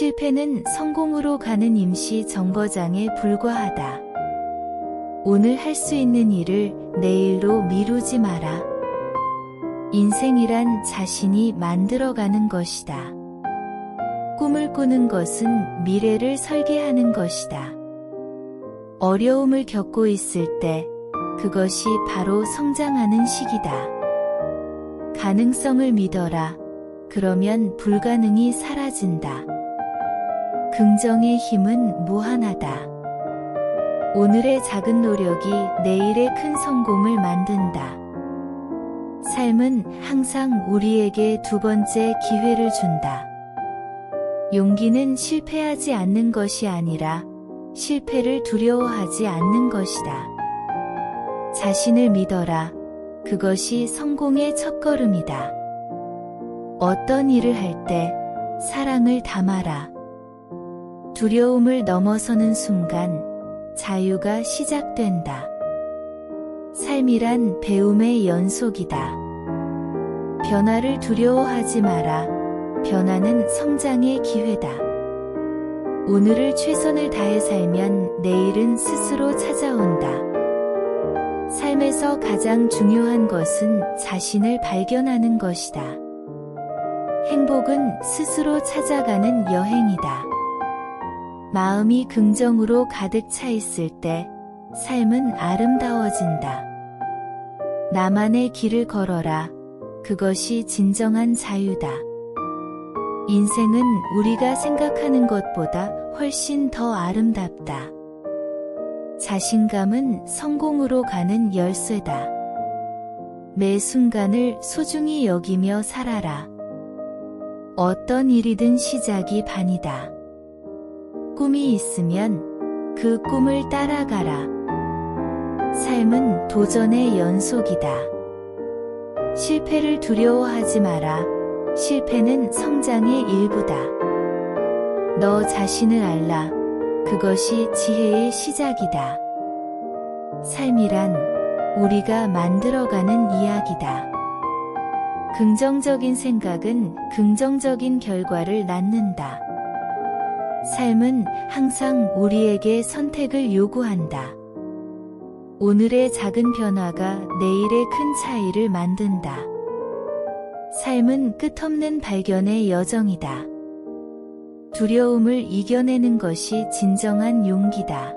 실패는 성공으로 가는 임시 정거장에 불과하다. 오늘 할 수 있는 일을 내일로 미루지 마라. 인생이란 자신이 만들어가는 것이다. 꿈을 꾸는 것은 미래를 설계하는 것이다. 어려움을 겪고 있을 때 그것이 바로 성장하는 시기다. 가능성을 믿어라. 그러면 불가능이 사라진다. 긍정의 힘은 무한하다. 오늘의 작은 노력이 내일의 큰 성공을 만든다. 삶은 항상 우리에게 두 번째 기회를 준다. 용기는 실패하지 않는 것이 아니라 실패를 두려워하지 않는 것이다. 자신을 믿어라. 그것이 성공의 첫걸음이다. 어떤 일을 할 때 사랑을 담아라. 두려움을 넘어서는 순간 자유가 시작된다. 삶이란 배움의 연속이다. 변화를 두려워하지 마라. 변화는 성장의 기회다. 오늘을 최선을 다해 살면 내일은 스스로 찾아온다. 삶에서 가장 중요한 것은 자신을 발견하는 것이다. 행복은 스스로 찾아가는 여행이다. 마음이 긍정으로 가득 차 있을 때 삶은 아름다워진다. 나만의 길을 걸어라. 그것이 진정한 자유다. 인생은 우리가 생각하는 것보다 훨씬 더 아름답다. 자신감은 성공으로 가는 열쇠다. 매 순간을 소중히 여기며 살아라. 어떤 일이든 시작이 반이다. 꿈이 있으면 그 꿈을 따라가라. 삶은 도전의 연속이다. 실패를 두려워하지 마라. 실패는 성장의 일부다. 너 자신을 알라. 그것이 지혜의 시작이다. 삶이란 우리가 만들어가는 이야기다. 긍정적인 생각은 긍정적인 결과를 낳는다. 삶은 항상 우리에게 선택을 요구한다. 오늘의 작은 변화가 내일의 큰 차이를 만든다. 삶은 끝없는 발견의 여정이다. 두려움을 이겨내는 것이 진정한 용기다.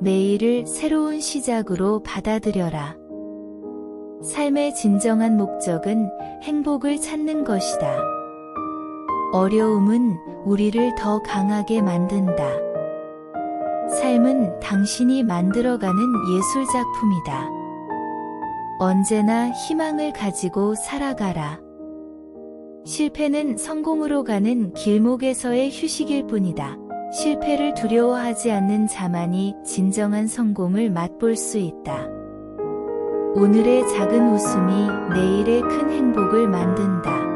내일을 새로운 시작으로 받아들여라. 삶의 진정한 목적은 행복을 찾는 것이다. 어려움은 우리를 더 강하게 만든다. 삶은 당신이 만들어가는 예술작품이다. 언제나 희망을 가지고 살아가라. 실패는 성공으로 가는 길목에서의 휴식일 뿐이다. 실패를 두려워하지 않는 자만이 진정한 성공을 맛볼 수 있다. 오늘의 작은 웃음이 내일의 큰 행복을 만든다.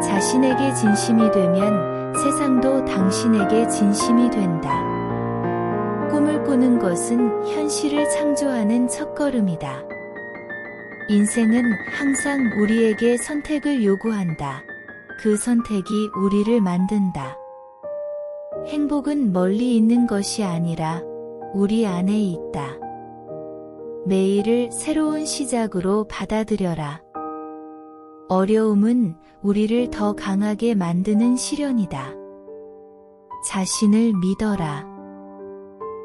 자신에게 진심이 되면 세상도 당신에게 진심이 된다. 꿈을 꾸는 것은 현실을 창조하는 첫걸음이다. 인생은 항상 우리에게 선택을 요구한다. 그 선택이 우리를 만든다. 행복은 멀리 있는 것이 아니라 우리 안에 있다. 매일을 새로운 시작으로 받아들여라. 어려움은 우리를 더 강하게 만드는 시련이다. 자신을 믿어라.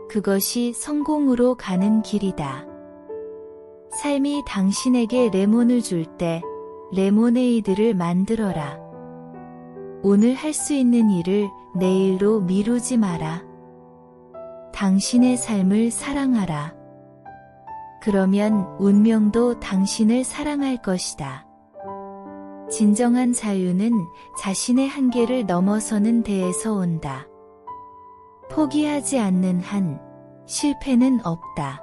그것이 성공으로 가는 길이다. 삶이 당신에게 레몬을 줄 때 레모네이드를 만들어라. 오늘 할 수 있는 일을 내일로 미루지 마라. 당신의 삶을 사랑하라. 그러면 운명도 당신을 사랑할 것이다. 진정한 자유는 자신의 한계를 넘어서는 데에서 온다. 포기하지 않는 한 실패는 없다.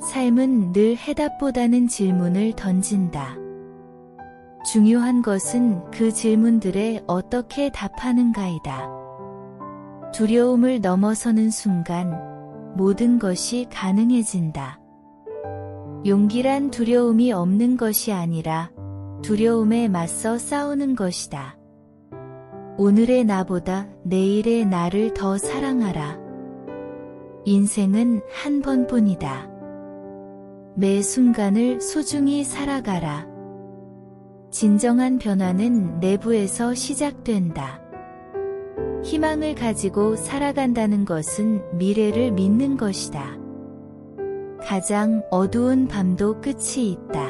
삶은 늘 해답보다는 질문을 던진다. 중요한 것은 그 질문들에 어떻게 답하는가이다. 두려움을 넘어서는 순간 모든 것이 가능해진다. 용기란 두려움이 없는 것이 아니라 두려움에 맞서 싸우는 것이다. 오늘의 나보다 내일의 나를 더 사랑하라. 인생은 한 번뿐이다. 매 순간을 소중히 살아가라. 진정한 변화는 내부에서 시작된다. 희망을 가지고 살아간다는 것은 미래를 믿는 것이다. 가장 어두운 밤도 끝이 있다.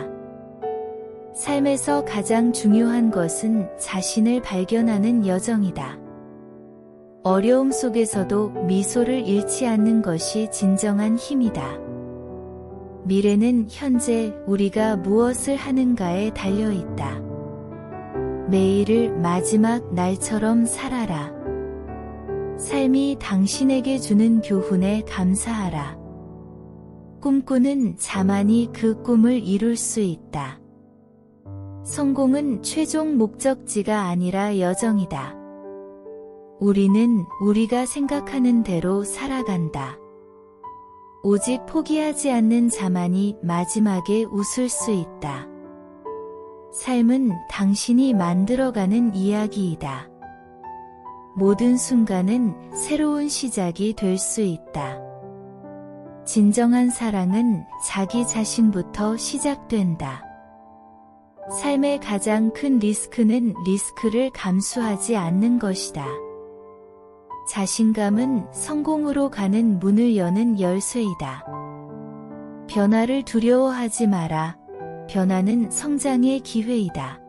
삶에서 가장 중요한 것은 자신을 발견하는 여정이다. 어려움 속에서도 미소를 잃지 않는 것이 진정한 힘이다. 미래는 현재 우리가 무엇을 하는가에 달려 있다. 매일을 마지막 날처럼 살아라. 삶이 당신에게 주는 교훈에 감사하라. 꿈꾸는 자만이 그 꿈을 이룰 수 있다. 성공은 최종 목적지가 아니라 여정이다. 우리는 우리가 생각하는 대로 살아간다. 오직 포기하지 않는 자만이 마지막에 웃을 수 있다. 삶은 당신이 만들어가는 이야기이다. 모든 순간은 새로운 시작이 될 수 있다. 진정한 사랑은 자기 자신부터 시작된다. 삶의 가장 큰 리스크는 리스크를 감수하지 않는 것이다. 자신감은 성공으로 가는 문을 여는 열쇠이다. 변화를 두려워하지 마라. 변화는 성장의 기회이다.